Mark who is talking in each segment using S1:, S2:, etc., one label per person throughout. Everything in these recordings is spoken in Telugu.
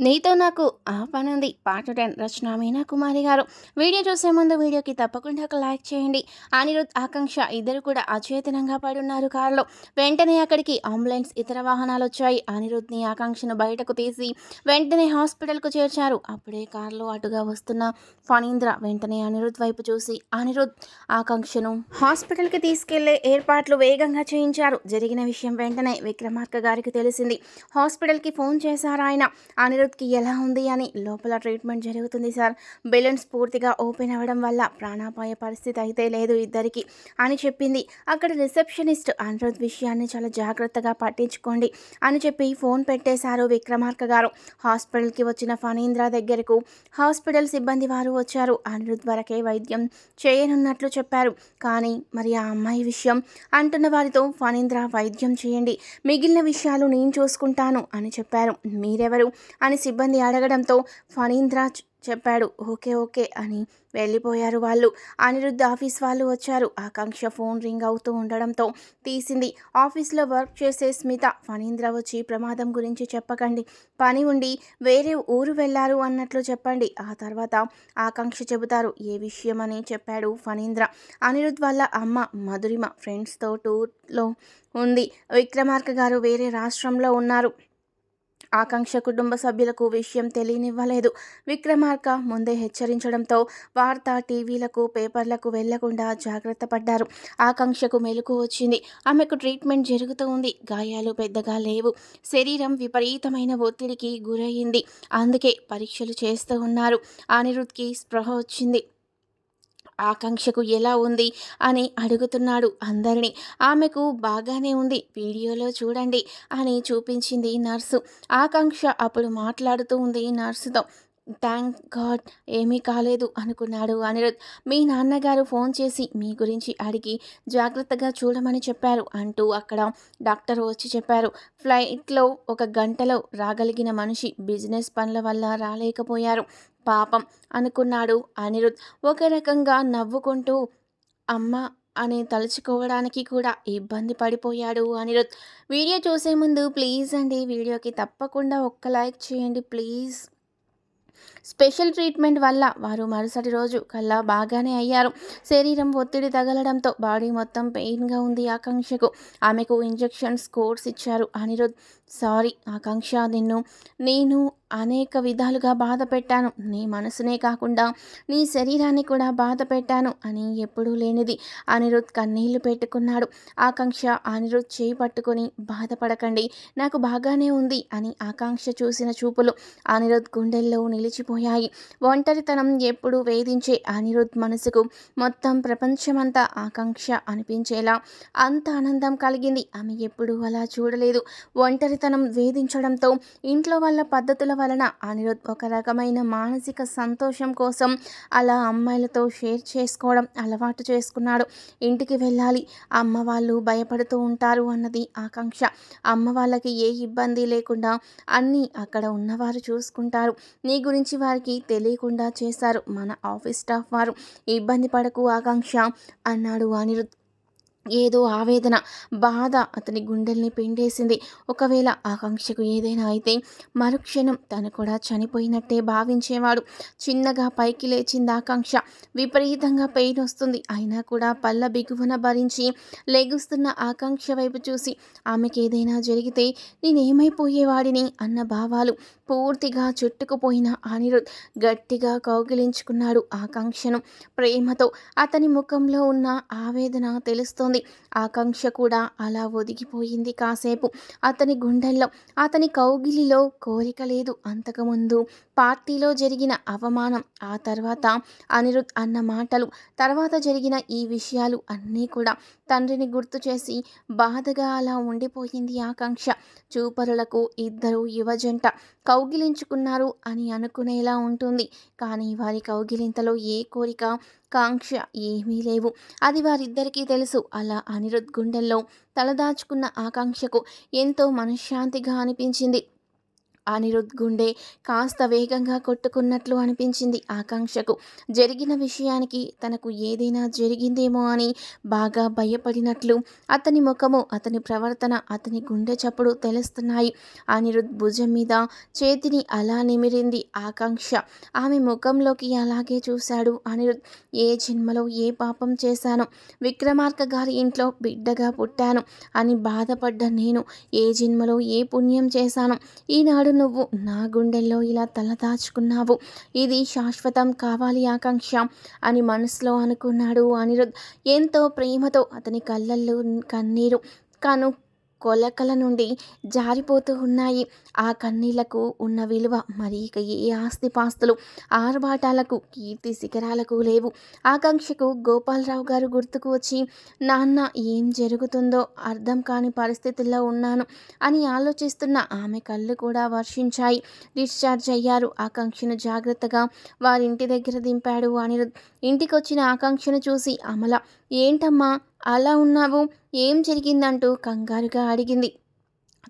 S1: నీతో నాకు ఆ ఉంది part ten Rachana Meena Kumari garu. Video చూసే ముందు వీడియోకి తప్పకుండా ఒక లైక్ చేయండి. అనిరుద్ ఆకాంక్ష ఇద్దరు కూడా అచేతనంగా పడున్నారు కారులో. వెంటనే అక్కడికి అంబులెన్స్ ఇతర వాహనాలు వచ్చాయి. అనిరుద్ని ఆకాంక్షను బయటకు తీసి వెంటనే హాస్పిటల్కు చేర్చారు. అప్పుడే కారులో అటుగా వస్తున్న ఫణీంద్ర వెంటనే అనిరుద్ వైపు చూసి అనిరుద్ ఆకాంక్షను హాస్పిటల్కి తీసుకెళ్ళే ఏర్పాట్లు వేగంగా చేయించారు. జరిగిన విషయం వెంటనే విక్రమార్క గారికి తెలిసింది. హాస్పిటల్కి ఫోన్ చేశారు ఆయన అనిరుద్ అనిరుద్కి ఎలా ఉంది అని లోపల ట్రీట్మెంట్ జరుగుతుంది సార్. బెలూన్స్ పూర్తిగా ఓపెన్ అవ్వడం వల్ల ప్రాణాపాయ పరిస్థితి అయితే లేదు ఇద్దరికి అని చెప్పింది. అక్కడ రిసెప్షనిస్ట్ అనిరుద్ విషయాన్ని చాలా జాగ్రత్తగా పట్టించుకోండి అని చెప్పి ఫోన్ పెట్టేశారు విక్రమార్క గారు. హాస్పిటల్కి వచ్చిన ఫణీంద్ర దగ్గరకు హాస్పిటల్ సిబ్బంది వారు వచ్చారు. అనిరుద్ వరకే వైద్యం చేయనున్నట్లు చెప్పారు. కానీ మరి ఆ అమ్మాయి విషయం అంటున్న వారితో ఫణీంద్ర వైద్యం చేయండి మిగిలిన విషయాలు నేను చూసుకుంటాను అని చెప్పారు. మీరెవరు అని అని సిబ్బంది అడగడంతో ఫణీంద్ర చెప్పాడు. ఓకే ఓకే అని వెళ్ళిపోయారు వాళ్ళు. అనిరుద్ధ ఆఫీస్ వాళ్ళు వచ్చారు. ఆకాంక్ష ఫోన్ రింగ్ అవుతూ ఉండడంతో తీసింది. ఆఫీస్లో వర్క్ చేసే స్మిత ఫణీంద్ర వచ్చి ప్రమాదం గురించి చెప్పకండి. పని ఉండి వేరే ఊరు వెళ్ళారు అన్నట్లు చెప్పండి. ఆ తర్వాత ఆకాంక్ష చెబుతారు. ఏ విషయం అని చెప్పాడు ఫణీంద్ర. అనిరుద్ధ్ వాళ్ళ అమ్మ మధురిమ ఫ్రెండ్స్తో టూర్లో ఉంది. విక్రమార్క గారు వేరే రాష్ట్రంలో ఉన్నారు. ఆకాంక్ష కుటుంబ సభ్యులకు విషయం తెలియనివ్వలేదు. విక్రమార్క ముందే హెచ్చరించడంతో వార్త టీవీలకు పేపర్లకు వెళ్ళకుండా జాగ్రత్త పడ్డారు. ఆకాంక్షకు మెలకు వచ్చింది. ఆమెకు ట్రీట్మెంట్ జరుగుతూ ఉంది. గాయాలు పెద్దగా లేవు. శరీరం విపరీతమైన ఒత్తిడికి గురయ్యింది అందుకే పరీక్షలు చేస్తూ ఉన్నారు. అనిరుద్ధ్కి స్పృహ వచ్చింది. ఆకాంక్షకు ఎలా ఉంది అని అడుగుతున్నాడు అందరినీ. ఆమెకు బాగానే ఉంది. వీడియోలో చూడండి అని చూపించింది నర్సు. ఆకాంక్ష అప్పుడు మాట్లాడుతూ ఉంది నర్సుతో. థ్యాంక్ గాడ్ ఏమీ కాలేదు అనుకున్నాడు అనిరుద్. మీ నాన్నగారు ఫోన్ చేసి మీ గురించి అడిగి జాగ్రత్తగా చూడమని చెప్పారు అంటూ అక్కడ డాక్టర్ వచ్చి చెప్పారు. ఫ్లైట్లో ఒక గంటలో రాగలిగిన మనిషి బిజినెస్ పనుల వల్ల రాలేకపోయారు. పాపం అనుకున్నాడు అనిరుద్. ఒక రకంగా నవ్వుకుంటూ అమ్మ అని తలుచుకోవడానికి కూడా ఇబ్బంది పడిపోయాడు అనిరుద్. వీడియో చూసే ముందు ప్లీజ్ అండి వీడియోకి తప్పకుండా ఒక్క లైక్ చేయండి ప్లీజ్. స్పెషల్ ట్రీట్మెంట్ వల్ల వారు మరుసటి రోజు కల్లా బాగానే అయ్యారు. శరీరం ఒత్తిడి తగలడంతో బాడీ మొత్తం పెయిన్గా ఉంది ఆకాంక్షకు. ఆమెకు ఇంజెక్షన్స్ కోర్స్ ఇచ్చారు అనిరుద్. సారీ ఆకాంక్ష నిన్ను నేను అనేక విధాలుగా బాధ పెట్టాను. నీ మనసునే కాకుండా నీ శరీరాన్ని కూడా బాధ పెట్టాను అని ఎప్పుడూ లేనిది అనిరుద్ కన్నీళ్ళు పెట్టుకున్నాడు. ఆకాంక్ష అనిరుద్ చేయి పట్టుకొని బాధపడకండి నాకు బాగానే ఉంది అని ఆకాంక్ష చూసిన చూపులు అనిరుద్ గుండెల్లో నిలిచిపోయాయి. ఒంటరితనం ఎప్పుడు వేధించే అనిరుద్ మనసుకు మొత్తం ప్రపంచమంతా ఆకాంక్ష అనిపించేలా అంత ఆనందం కలిగింది. ఆమె ఎప్పుడూ అలా చూడలేదు. ఒంటరి ఒంటరితనం వేధించడంతో ఇంట్లో వాళ్ళ పద్ధతుల వలన అనిరుద్ ఒక రకమైన మానసిక సంతోషం కోసం అలా అమ్మాయిలతో షేర్ చేసుకోవడం అలవాటు చేసుకున్నాడు. ఇంటికి వెళ్ళాలి. అమ్మ వాళ్ళు భయపడుతూ ఉంటారు అన్నది ఆకాంక్ష. అమ్మ వాళ్ళకి ఏ ఇబ్బంది లేకుండా అన్నీ అక్కడ ఉన్నవారు చూసుకుంటారు. నీ గురించి వారికి తెలియకుండా చేశారు మన ఆఫీస్ స్టాఫ్ వారు. ఇబ్బంది పడకు ఆకాంక్ష అన్నాడు అనిరుద్. ఏదో ఆవేదన బాధ అతని గుండెల్ని పిండేసింది. ఒకవేళ ఆకాంక్షకు ఏదైనా అయితే మరుక్షణం తను కూడా చనిపోయినట్టే భావించేవాడు. చిన్నగా పైకి లేచింది ఆకాంక్ష. విపరీతంగా పెయిన్ వస్తుంది. అయినా కూడా పళ్ళ బిగువన భరించి లెగుస్తున్న ఆకాంక్ష వైపు చూసి ఆమెకి ఏదైనా జరిగితే నేనేమైపోయేవాడిని అన్న భావాలు పూర్తిగా చుట్టుకుపోయిన అనిరుద్ గట్టిగా కౌగిలించుకున్నాడు ఆకాంక్షను ప్రేమతో. అతని ముఖంలో ఉన్న ఆవేదన తెలుస్తోంది. ఉంది ఆకాంక్ష కూడా అలా ఒదిగిపోయింది కాసేపు. అతని గుండెల్లో అతని కౌగిలిలో కోరిక లేదు అంతకుముందు. పార్టీలో జరిగిన అవమానం ఆ తర్వాత అనిరుద్ అన్న మాటలు తర్వాత జరిగిన ఈ విషయాలు అన్నీ కూడా తండ్రిని గుర్తు చేసి బాధగా అలా ఉండిపోయింది ఆకాంక్ష. చూపరులకు ఇద్దరు యువజంట కౌగిలించుకున్నారు అని అనుకునేలా ఉంటుంది. కానీ వారి కౌగిలింతలో ఏ కోరిక కాంక్ష ఏమీ లేవు. అది వారిద్దరికీ తెలుసు. అలా అని అనిరుద్ గుండెల్లో తలదాచుకున్న ఆకాంక్షకు ఎంతో మనశ్శాంతిగా అనిపించింది. అనిరుద్ గుండె కాస్త వేగంగా కొట్టుకున్నట్లు అనిపించింది ఆకాంక్షకు. జరిగిన విషయానికి తనకు ఏదైనా జరిగిందేమో అని బాగా భయపడినట్లు అతని ముఖము అతని ప్రవర్తన అతని గుండె చప్పుడు తెలుస్తున్నాయి. అనిరుద్ భుజం మీద చేతిని అలా నిమిరింది ఆకాంక్ష. ఆమె ముఖంలోకి అలాగే చూశాడు అనిరుద్. ఏ జన్మలో ఏ పాపం చేశాను విక్రమార్క గారి ఇంట్లో బిడ్డగా పుట్టాను అని బాధపడ్డ నేను ఏ జన్మలో ఏ పుణ్యం చేశాను ఈనాడు నువ్వు నా గుండెల్లో ఇలా తలదాచుకున్నావు ఇది శాశ్వతం కావాలి ఆకాంక్ష అని మనసులో అనుకున్నాడు అనిరుద్. ఎంతో ప్రేమతో అతని కళ్ళల్లో కన్నీరు కను కొలకల నుండి జారిపోతూ ఉన్నాయి. ఆ కన్నీళ్ళకు ఉన్న విలువ మరి ఇక ఏ ఆస్తిపాస్తులు? ఆర్భాటాలకు కీర్తి శిఖరాలకు లేవు. ఆకాంక్షకు గోపాలరావు గారు గుర్తుకు వచ్చి నాన్న ఏం జరుగుతుందో అర్థం కాని పరిస్థితుల్లో ఉన్నాను అని ఆలోచిస్తున్న ఆమె కళ్ళు కూడా వర్షించాయి. డిశ్చార్జ్ అయ్యారు. ఆకాంక్షను జాగ్రత్తగా వారింటి దగ్గర దింపాడు అనిరుద్. ఇంటికొచ్చిన ఆకాంక్షను చూసి అమల ఏంటమ్మా అలా ఉన్నావు? ఏం జరిగిందంటూ కంగారుగా అడిగింది.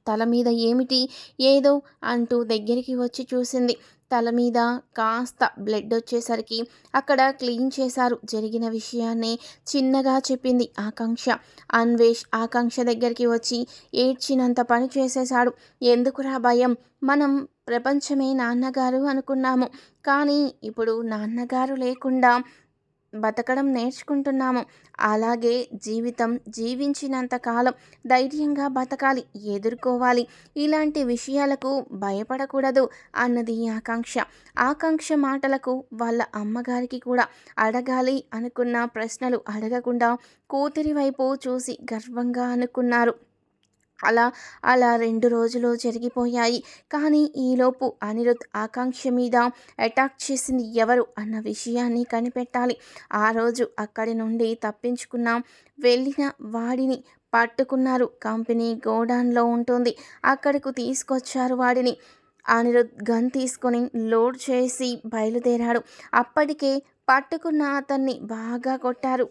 S1: తల మీద ఏమిటి ఏదో అంటూ దగ్గరికి వచ్చి చూసింది. తల మీద కాస్త బ్లడ్ వచ్చేసరికి అక్కడ క్లీన్ చేశారు. జరిగిన విషయాన్ని చిన్నగా చెప్పింది ఆకాంక్ష. అన్వేష్ ఆకాంక్ష దగ్గరికి వచ్చి ఏడ్చినంత పని చేసేశాడు. ఎందుకురా భయం? మనం ప్రపంచమే నాన్నగారు అనుకున్నాము. కానీ ఇప్పుడు నాన్నగారు లేకుండా బతకడం నేర్చుకుంటున్నాము. అలాగే జీవితం జీవించినంత కాలం ధైర్యంగా బతకాలి ఎదుర్కోవాలి. ఇలాంటి విషయాలకు భయపడకూడదు అన్నది ఆకాంక్ష. ఆకాంక్ష మాటలకు వాళ్ళ అమ్మగారికి కూడా అడగాలి అనుకున్న ప్రశ్నలు అడగకుండా కూతురి వైపు చూసి గర్వంగా అనుకున్నారు. అలా అలా రెండు రోజులు జరిగిపోయాయి. కానీ ఈలోపు అనిరుద్ ఆకాంక్ష మీద అటాక్ చేసింది ఎవరు అన్న విషయాన్ని కనిపెట్టాలి. ఆ రోజు అక్కడి నుండి తప్పించుకున్న వెళ్ళిన వాడిని పట్టుకున్నారు. కంపెనీ గోడాన్లో ఉంటుంది. అక్కడకు తీసుకొచ్చారు వాడిని. అనిరుద్ గన్ తీసుకొని లోడ్ చేసి బయలుదేరాడు. అప్పటికే పట్టుకున్న అతన్ని బాగా కొట్టారు.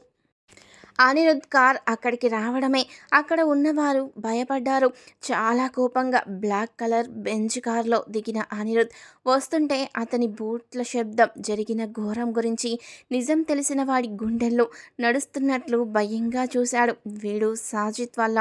S1: అనిరుద్ కార్ అక్కడికి రావడమే. అక్కడ ఉన్నవారు భయపడ్డారు. చాలా కోపంగా బ్లాక్ కలర్ బెంచ్ కార్లో దిగిన అనిరుద్ వస్తుంటే అతని బూట్ల శబ్దం జరిగిన ఘోరం గురించి నిజం తెలిసిన వాడి గుండెల్లో నడుస్తున్నట్లు భయంగా చూశాడు. వీడు సాజిత్ వల్ల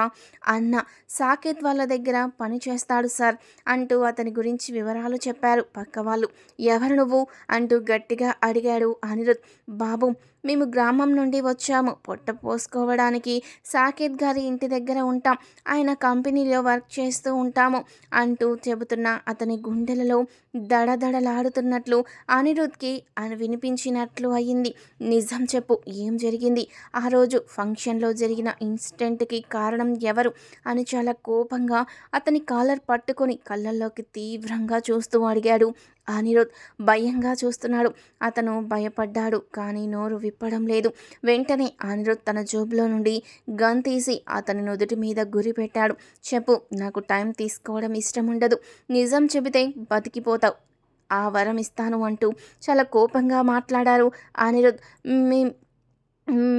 S1: అన్న సాకేత్ వాళ్ళ దగ్గర పని చేస్తాడు సార్ అంటూ అతని గురించి వివరాలు చెప్పారు. పక్క వాళ్ళు ఎవరు నువ్వు? అంటూ గట్టిగా అడిగాడు అనిరుద్. బాబు మేము గ్రామం నుండి వచ్చాము. పొట్ట పోసుకోవడానికి సాకేత్ గారి ఇంటి దగ్గర ఉంటాం. ఆయన కంపెనీలో వర్క్ చేస్తూ ఉంటాము అంటూ చెబుతున్న అతని గుండెలలో దడదడలాడుతున్నట్లు అనిరుద్ధ్కి అని వినిపించినట్లు అయ్యింది నిజం చెప్పు ఏం జరిగింది? ఆ రోజు ఫంక్షన్లో జరిగిన ఇన్సిడెంట్కి కారణం ఎవరు? అని చాలా కోపంగా అతని కాలర్ పట్టుకొని కళ్ళల్లోకి తీవ్రంగా చూస్తూ అడిగాడు. అనిరుద్ భయంగా చూస్తున్నాడు. అతను భయపడ్డాడు కానీ నోరు విప్పడం లేదు. వెంటనే అనిరుద్ తన జోబులో నుండి గన్ తీసి అతని నుదుటి మీద గురి పెట్టాడు చెప్పు నాకు టైం తీసుకోవడం ఇష్టం ఉండదు నిజం చెబితే బతికిపోతావు. ఆ వరం ఇస్తాను అంటూ చాలా కోపంగా మాట్లాడారు అనిరుద్ మీ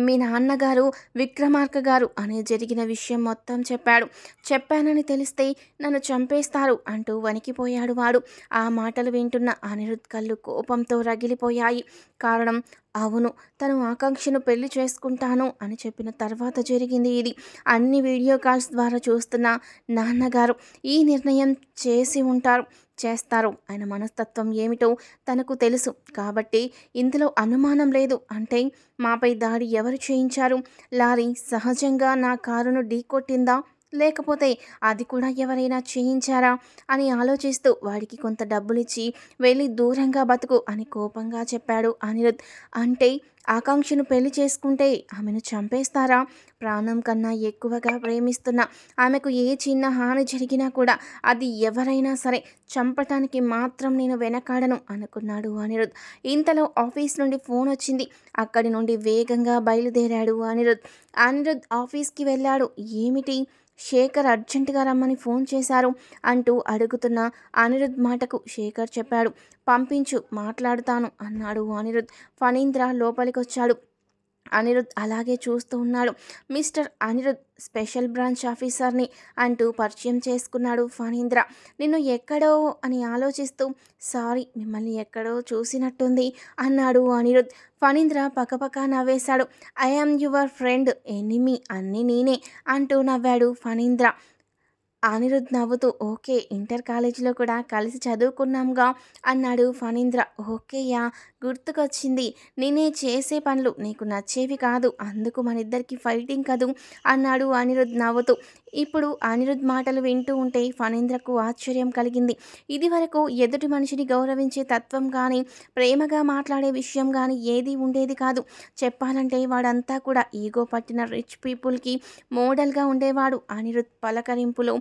S1: మీ నాన్నగారు విక్రమార్క గారు అని జరిగిన విషయం మొత్తం చెప్పాడు. చెప్పానని తెలిస్తే నన్ను చంపేస్తారు అంటూ వణికిపోయాడు వాడు. ఆ మాటలు వింటున్న అనిరుద్ కళ్ళు కోపంతో రగిలిపోయాయి. కారణం అవును తను ఆకాంక్షను పెళ్ళి చేసుకుంటాను అని చెప్పిన తర్వాత జరిగింది ఇది. అన్ని వీడియో కాల్స్ ద్వారా చూస్తున్న నాన్నగారు ఈ నిర్ణయం చేసి ఉంటారు. చేస్తారు. ఆయన మనస్తత్వం ఏమిటో తనకు తెలుసు. కాబట్టి ఇందులో అనుమానం లేదు. అంటే మాపై దాడి ఎవరు చేయించారు? లారీ సహజంగా నా కారును ఢీకొట్టిందా? లేకపోతే అది కూడా ఎవరైనా చేయించారా? అని ఆలోచిస్తూ వాడికి కొంత డబ్బులిచ్చి వెళ్ళి దూరంగా బతుకు అని కోపంగా చెప్పాడు అనిరుద్. అంటే ఆకాంక్షను పెళ్ళి చేసుకుంటే ఆమెను చంపేస్తారా? ప్రాణం కన్నా ఎక్కువగా ప్రేమిస్తున్న ఆమెకు ఏ చిన్న హాని జరిగినా కూడా అది ఎవరైనా సరే చంపటానికి మాత్రం నేను వెనకాడను అనుకున్నాడు అనిరుద్. ఇంతలో ఆఫీస్ నుండి ఫోన్ వచ్చింది. అక్కడి నుండి వేగంగా బయలుదేరాడు అనిరుద్. అనిరుద్ ఆఫీస్కి వెళ్ళాడు. ఏమిటి? శేఖర్ అర్జెంటుగా రమ్మని ఫోన్ చేశారు అంటూ అడుగుతున్న అనిరుద్ మాటకు శేఖర్ చెప్పాడు. పంపించు మాట్లాడుతాను అన్నాడు అనిరుద్. ఫణీంద్ర లోపలికొచ్చాడు. అనిరుద్ అలాగే చూస్తూ ఉన్నాడు. మిస్టర్ అనిరుద్ స్పెషల్ బ్రాంచ్ ఆఫీసర్ని అంటూ పరిచయం చేసుకున్నాడు ఫణీంద్ర. నిన్ను ఎక్కడో అని ఆలోచిస్తూ సారీ మిమ్మల్ని ఎక్కడో చూసినట్టుంది అన్నాడు అనిరుద్. ఫణీంద్ర పక్కపక్క నవ్వేశాడు. ఐ యువర్ ఫ్రెండ్ ఎనిమి అన్నీ నేనే అంటూ నవ్వాడు ఫణీంద్ర. అనిరుద్ నవ్వుతూ ఓకే ఇంటర్ కాలేజీలో కూడా కలిసి చదువుకున్నాంగా అన్నాడు ఫణీంద్ర. ఓకేయా గుర్తుకొచ్చింది. నేనే చేసే పనులు నీకు నచ్చేవి కాదు. అందుకు మన ఇద్దరికి ఫైటింగ్ కదూ అన్నాడు అనిరుద్ నవ్వుతూ. ఇప్పుడు అనిరుద్ మాటలు వింటూ ఉంటే ఫణీంద్రకు ఆశ్చర్యం కలిగింది. ఇది వరకు ఎదుటి మనిషిని గౌరవించే తత్వం కానీ ప్రేమగా మాట్లాడే విషయం కానీ ఏది ఉండేది కాదు. చెప్పాలంటే వాడంతా కూడా ఈగో పట్టిన రిచ్ పీపుల్కి మోడల్గా ఉండేవాడు అనిరుద్ పలకరింపులో.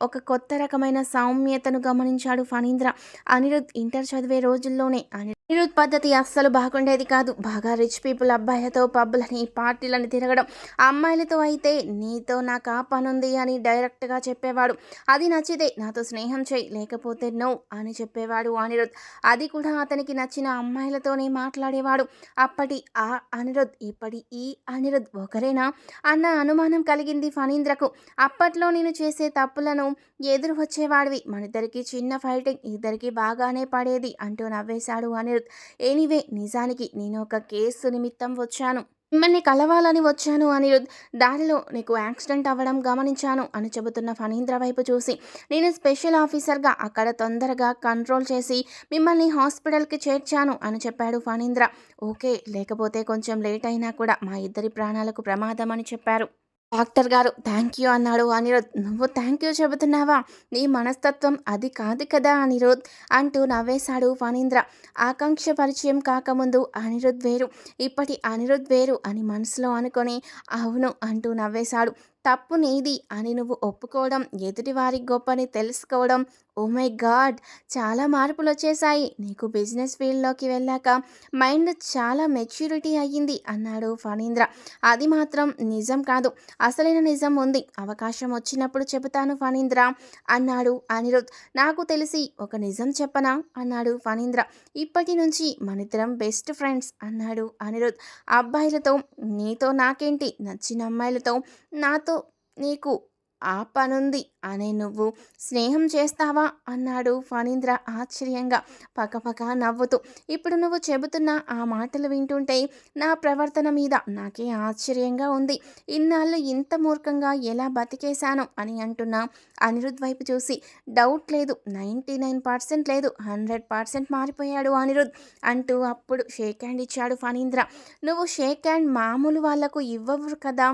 S1: ఒక కొత్త రకమైన సౌమ్యతను గమనించాడు ఫణీంద్ర. అనిరుద్ ఇంటర్ చదివే రోజుల్లోనే అనిరుద్ పద్ధతి అస్సలు బాగుండేది కాదు. బాగా రిచ్ పీపుల్ అబ్బాయిలతో పబ్బులని పార్టీలని తిరగడం అమ్మాయిలతో అయితే నీతో నాకు ఆ పనుంది అని డైరెక్ట్గా చెప్పేవాడు. అది నచ్చితే నాతో స్నేహం చేయి లేకపోతే నో అని చెప్పేవాడు అనిరుద్. అది కూడా అతనికి నచ్చిన అమ్మాయిలతోనే మాట్లాడేవాడు. అప్పటి ఆ అనిరుద్ ఇప్పటి ఈ అనిరుద్ ఒకరేనా? అన్న అనుమానం కలిగింది ఫణీంద్రకు. అప్పట్లో నేను చేసే తప్పులను ఎదురు వచ్చేవాడివి. మనిద్దరికి చిన్న ఫైటింగ్ ఇద్దరికి బాగానే పడేది అంటూ నవ్వేశాడు అనిరుద్. ఎనీవే నిజానికి నేను ఒక కేసు నిమిత్తం వచ్చాను. మిమ్మల్ని కలవాలని వచ్చాను అనిరుద్ దారిలో నీకు యాక్సిడెంట్ అవ్వడం గమనించాను అని చెబుతున్న ఫణీంద్ర వైపు చూసి నేను స్పెషల్ ఆఫీసర్గా అక్కడ తొందరగా కంట్రోల్ చేసి మిమ్మల్ని హాస్పిటల్కి చేర్చాను అని చెప్పాడు ఫణీంద్ర. ఓకే లేకపోతే కొంచెం లేట్ అయినా కూడా మా ఇద్దరి ప్రాణాలకు ప్రమాదం అని చెప్పారు. డాక్టర్ గారు థ్యాంక్ యూ అన్నాడు అనిరుద్. నువ్వు థ్యాంక్ యూ చెబుతున్నావా? నీ మనస్తత్వం అది కాదు కదా అనిరుద్ అంటూ నవ్వేశాడు ఫణీంద్ర ఆకాంక్ష పరిచయం కాకముందు అనిరుద్ వేరు. ఇప్పటి అనిరుద్ వేరు అని మనసులో అనుకొని అవును అంటూ నవ్వేశాడు. తప్పు నీది అని నువ్వు ఒప్పుకోవడం ఎదుటివారి గొప్పని తెలుసుకోవడం ఓ మై గాడ్! చాలా మార్పులు వచ్చేసాయి నీకు బిజినెస్ ఫీల్డ్లోకి వెళ్ళాక మైండ్ చాలా మెచ్యూరిటీ అయ్యింది అన్నాడు ఫణీంద్ర. అది మాత్రం నిజం కాదు. అసలైన నిజం ఉంది. అవకాశం వచ్చినప్పుడు చెబుతాను ఫణీంద్ర అన్నాడు అనిరుద్. నాకు తెలిసి ఒక నిజం చెప్పనా? అన్నాడు ఫణీంద్ర. ఇప్పటి నుంచి మనిద్దరం బెస్ట్ ఫ్రెండ్స్ అన్నాడు అనిరుద్. అబ్బాయిలతో నీతో నాకేంటి? నచ్చిన అమ్మాయిలతో నాతో నీకు ఆ పనుంది అనే నువ్వు స్నేహం చేస్తావా? అన్నాడు ఫణీంద్ర ఆశ్చర్యంగా. పక్కపక్క నవ్వుతూ. ఇప్పుడు నువ్వు చెబుతున్న ఆ మాటలు వింటుంటే నా ప్రవర్తన మీద నాకే ఆశ్చర్యంగా ఉంది. ఇన్నాళ్ళు ఇంత మూర్ఖంగా ఎలా బతికేశాను అని అంటున్నా అనిరుద్ వైపు చూసి డౌట్ లేదు. నైంటీ నైన్ పర్సెంట్ లేదు. హండ్రెడ్ పర్సెంట్ మారిపోయాడు అనిరుద్ అంటూ అప్పుడు షేక్ హ్యాండ్ ఇచ్చాడు ఫణీంద్ర. నువ్వు షేక్ హ్యాండ్ మామూలు వాళ్ళకు ఇవ్వవు కదా?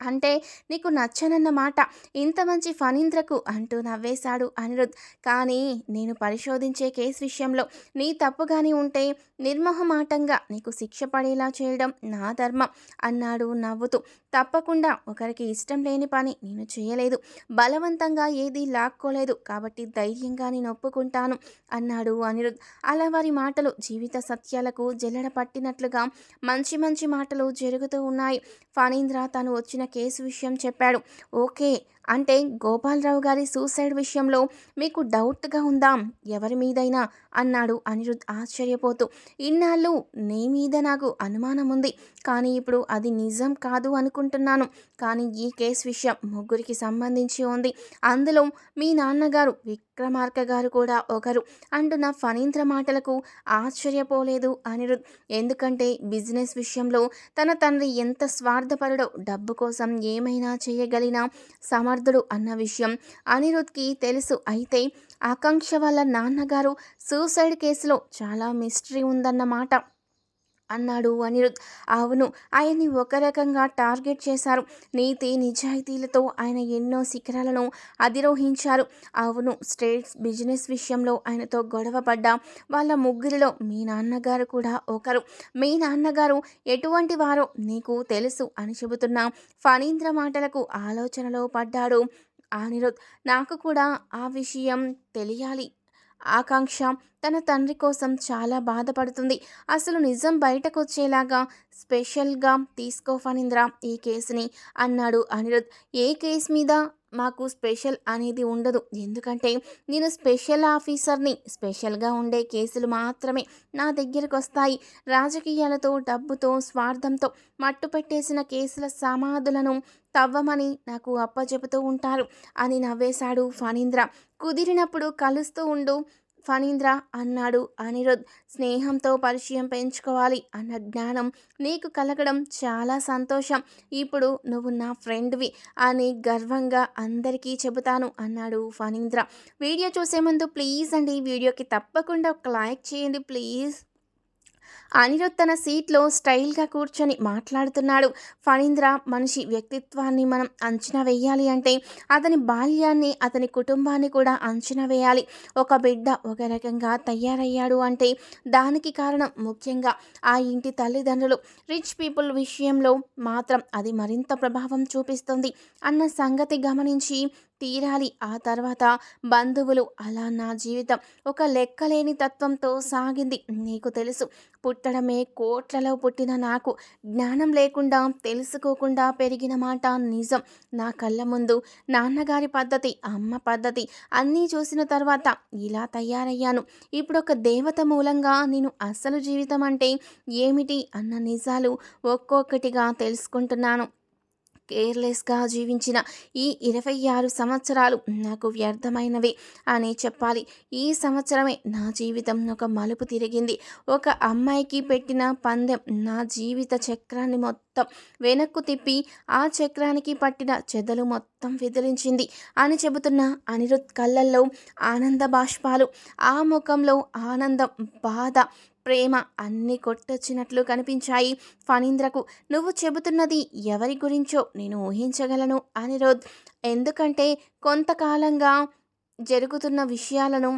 S1: అంటే నీకు నచ్చనన్నమాట ఇంత మంచి ఫణీంద్రకు అంటూ నవ్వేశాడు అనిరుద్. కానీ నేను పరిశోధించే కేసు విషయంలో నీ తప్పుగాని ఉంటే నిర్మోహమాటంగా నీకు శిక్ష పడేలా చేయడం నా ధర్మం అన్నాడు నవ్వుతూ. తప్పకుండా ఒకరికి ఇష్టం లేని పని నేను చేయలేదు. బలవంతంగా ఏది లాక్కోలేదు. కాబట్టి ధైర్యంగా నేను ఒప్పుకుంటాను అన్నాడు అనిరుద్. అలా వారి మాటలు జీవిత సత్యాలకు జల్లడ పట్టినట్లుగా మంచి మంచి మాటలు జరుగుతూ ఉన్నాయి. ఫణీంద్ర తను వచ్చిన కేసు విషయం చెప్పాడు. ఓకే అంటే గోపాలరావు గారి సూసైడ్ విషయంలో మీకు డౌట్గా ఉందాం? ఎవరి మీదైనా? అన్నాడు అనిరుద్ ఆశ్చర్యపోతూ. ఇన్నాళ్ళు నీ మీద నాకు అనుమానం ఉంది కానీ ఇప్పుడు అది నిజం కాదు అనుకు అనుకుంటున్నాను. కానీ ఈ కేసు విషయం ముగ్గురికి సంబంధించి ఉంది. అందులో మీ నాన్నగారు విక్రమార్క గారు కూడా ఒకరు. అంటున్న ఫణీంద్ర మాటలకు ఆశ్చర్యపోలేదు అనిరుద్. ఎందుకంటే బిజినెస్ విషయంలో తన తండ్రి ఎంత స్వార్థపరుడో డబ్బు కోసం ఏమైనా చేయగలిగిన సమర్థుడు అన్న విషయం అనిరుద్కి తెలుసు. అయితే ఆకాంక్ష వాళ్ళ నాన్నగారు సూసైడ్ కేసులో చాలా మిస్టరీ ఉందన్నమాట. అన్నాడు అనిరుద్. అవును ఆయన్ని ఒక రకంగా టార్గెట్ చేశారు. నీతి నిజాయితీలతో ఆయన ఎన్నో శిఖరాలను అధిరోహించారు. అవును స్టేట్స్ బిజినెస్ విషయంలో ఆయనతో గొడవ పడ్డా వాళ్ళ ముగ్గురిలో మీ నాన్నగారు కూడా ఒకరు. మీ నాన్నగారు ఎటువంటి వారో నీకు తెలుసు అని చెబుతున్న ఫణీంద్ర మాటలకు ఆలోచనలో పడ్డాడు అనిరుద్. నాకు కూడా ఆ విషయం తెలియాలి. ఆకాంక్ష తన తండ్రి కోసం చాలా బాధపడుతుంది. అసలు నిజం బయటకు వచ్చేలాగా స్పెషల్గా తీసుకో ఫణీంద్ర ఈ కేసుని అన్నాడు అనిరుద్. ఏ కేసు మీద? మాకు స్పెషల్ అనేది ఉండదు. ఎందుకంటే నేను స్పెషల్ ఆఫీసర్ని. స్పెషల్గా ఉండే కేసులు మాత్రమే నా దగ్గరకు వస్తాయి. రాజకీయాలతో డబ్బుతో స్వార్థంతో మట్టు పెట్టేసిన కేసుల సమాధులను తవ్వమని నాకు అప్పచెబుతూ ఉంటారు. అని నవ్వేశాడు ఫణీంద్ర. కుదిరినప్పుడు కలుస్తూ ఉండు. ఫణీంద్ర అన్నాడు. అనిరుద్ స్నేహంతో పరిచయం పెంచుకోవాలి అన్న జ్ఞానం నీకు కలగడం చాలా సంతోషం. ఇప్పుడు నువ్వు నా ఫ్రెండ్వి అని గర్వంగా అందరికీ చెబుతాను అన్నాడు ఫణీంద్ర. వీడియో చూసే ముందు ప్లీజ్ అండి వీడియోకి తప్పకుండా ఒక లైక్ చేయండి ప్లీజ్. అనిరుద్ తన సీట్లో స్టైల్గా కూర్చొని మాట్లాడుతున్నాడు. ఫణీంద్ర మనిషి వ్యక్తిత్వాన్ని మనం అంచనా వేయాలి అంటే అతని బాల్యాన్ని అతని కుటుంబాన్ని కూడా అంచనా వేయాలి. ఒక బిడ్డ ఒక రకంగా తయారయ్యాడు అంటే దానికి కారణం ముఖ్యంగా ఆ ఇంటి తల్లిదండ్రులు. రిచ్ పీపుల్ విషయంలో మాత్రం అది మరింత ప్రభావం చూపిస్తుంది అన్న సంగతి గమనించి తీరాలి. ఆ తర్వాత బంధువులు అలా నా జీవితం ఒక లెక్కలేని తత్వంతో సాగింది. నీకు తెలుసు పుట్టడమే కోట్లలో పుట్టిన నాకు. జ్ఞానం లేకుండా తెలుసుకోకుండా పెరిగిన మాట నిజం. నా కళ్ళ ముందు నాన్నగారి పద్ధతి అమ్మ పద్ధతి అన్నీ చూసిన తర్వాత ఇలా తయారయ్యాను. ఇప్పుడు ఒక దేవత మూలంగా నేను అసలు జీవితం అంటే ఏమిటి అన్న నిజాలు ఒక్కొక్కటిగా తెలుసుకుంటున్నాను. కేర్లెస్గా జీవించిన ఈ ఇరవై ఆరు సంవత్సరాలు నాకు వ్యర్థమైనవి అని చెప్పాలి. ఈ సంవత్సరమే నా జీవితం ఒక మలుపు తిరిగింది. ఒక అమ్మాయికి పెట్టిన పందెం నా జీవిత చక్రాన్ని మొత్తం వెనక్కు తిప్పి ఆ చక్రానికి పట్టిన చెదలు మొత్తం విదిలించింది అని చెబుతున్న అనిరుద్ కళ్ళల్లో ఆనంద బాష్పాలు. ఆ ముఖంలో ఆనందం బాధ ప్రేమ అన్నీ కొట్టొచ్చినట్లు కనిపించాయి. ఫణీంద్రకు నువ్వు చెబుతున్నది ఎవరి గురించో నేను ఊహించగలను అనిరోధ్. ఎందుకంటే కొంతకాలంగా జరుగుతున్న విషయాలను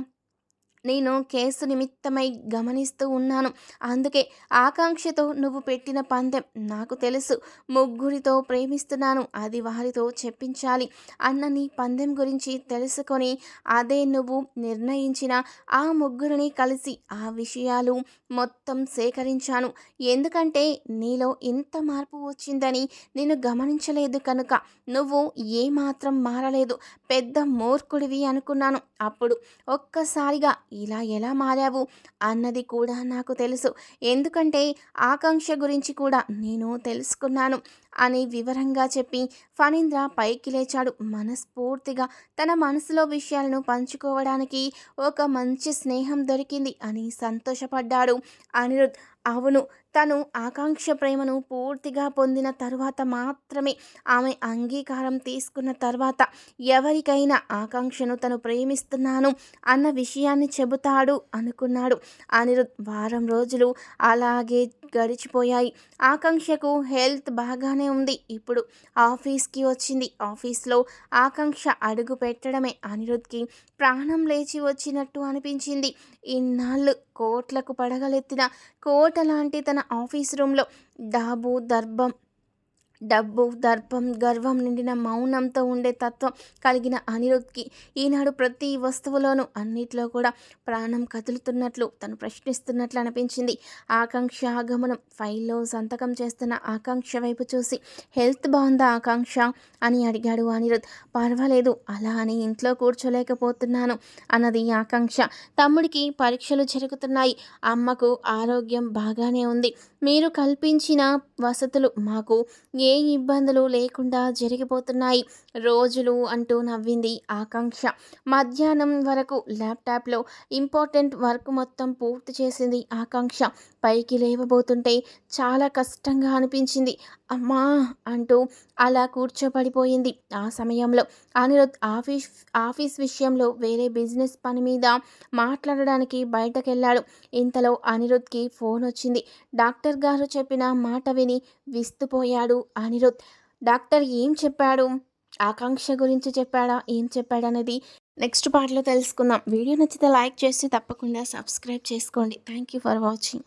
S1: నేను కేసు నిమిత్తమై గమనిస్తూ ఉన్నాను. అందుకే ఆకాంక్షతో నువ్వు పెట్టిన పందెం నాకు తెలుసు. ముగ్గురితో ప్రేమిస్తున్నాను. అది వారితో చెప్పించాలి. అన్న నీ పందెం గురించి తెలుసుకొని అదే నువ్వు నిర్ణయించిన ఆ ముగ్గురిని కలిసి ఆ విషయాలు మొత్తం సేకరించాను. ఎందుకంటే నీలో ఇంత మార్పు వచ్చిందని నేను గమనించలేదు కనుక నువ్వు ఏమాత్రం మారలేదు. పెద్ద మూర్ఖుడివి అనుకున్నాను. అప్పుడు ఒక్కసారిగా ఇలా ఎలా మారావు అన్నది కూడా నాకు తెలుసు. ఎందుకంటే ఆకాంక్ష గురించి కూడా నేను తెలుసుకున్నాను అని వివరంగా చెప్పి ఫణీంద్ర పైకి లేచాడు. మనస్ఫూర్తిగా తన మనసులో విషయాలను పంచుకోవడానికి ఒక మంచి స్నేహం దొరికింది అని సంతోషపడ్డాడు అనిరుద్. అవును తను ఆకాంక్ష ప్రేమను పూర్తిగా పొందిన తరువాత మాత్రమే ఆమె అంగీకారం తీసుకున్న తర్వాత ఎవరికైనా ఆకాంక్షను తను ప్రేమిస్తున్నాను అన్న విషయాన్ని చెబుతాడు అనుకున్నాడు. అనిరుద్ వారం రోజులు అలాగే గడిచిపోయాయి. ఆకాంక్షకు హెల్త్ బాగానే ఉంది. ఇప్పుడు ఆఫీస్కి వచ్చింది. ఆఫీస్లో ఆకాంక్ష అడుగు పెట్టడమే అనిరుద్ధ్కి ప్రాణం లేచి వచ్చినట్టు అనిపించింది. ఇన్నాళ్ళు కోట్లకు పడగలెత్తిన కోట్ లాంటి తన ఆఫీస్ రూమ్లో డాబు దర్భం డబ్బు దర్పం గర్వం నిండిన మౌనంతో ఉండే తత్వం కలిగిన అనిరుద్ధ్కి ఈనాడు ప్రతి వస్తువులోనూ అన్నిట్లో కూడా ప్రాణం కదులుతున్నట్లు తను ప్రశ్నిస్తున్నట్లు అనిపించింది. ఆకాంక్ష ఆగమనం ఫైల్లో సంతకం చేస్తున్న ఆకాంక్ష వైపు చూసి హెల్త్ బాగుందా ఆకాంక్ష? అని అడిగాడు అనిరుద్ పర్వాలేదు అలా అని ఇంట్లో కూర్చోలేకపోతున్నాను అన్నది ఆకాంక్ష. తమ్ముడికి పరీక్షలు జరుగుతున్నాయి. అమ్మకు ఆరోగ్యం బాగానే ఉంది. మీరు కల్పించిన వసతులు మాకు ఏ ఇబ్బందులు లేకుండా జరిగిపోతున్నాయి. రోజులు అంటూ నవ్వింది ఆకాంక్ష. మధ్యాహ్నం వరకు ల్యాప్టాప్లో ఇంపార్టెంట్ వర్క్ మొత్తం పూర్తి చేసింది ఆకాంక్ష. పైకి లేవబోతుంటే చాలా కష్టంగా అనిపించింది. అమ్మా! అంటూ అలా కూర్చోబడిపోయింది. ఆ సమయంలో అనిరుద్ ఆఫీస్ ఆఫీస్ విషయంలో వేరే బిజినెస్ పని మీద మాట్లాడడానికి బయటకెళ్ళాడు. ఇంతలో అనిరుద్కి ఫోన్ వచ్చింది. డాక్టర్ డాక్టర్ గారు చెప్పిన మాట విని విస్తుపోయాడు అనిరుద్. డాక్టర్ ఏం చెప్పాడు? ఆకాంక్ష గురించి చెప్పాడా? ఏం చెప్పాడనేది నెక్స్ట్ పార్ట్లో తెలుసుకుందాం. వీడియో నచ్చితే లైక్ చేసి తప్పకుండా సబ్స్క్రైబ్ చేసుకోండి. Thank you for watching.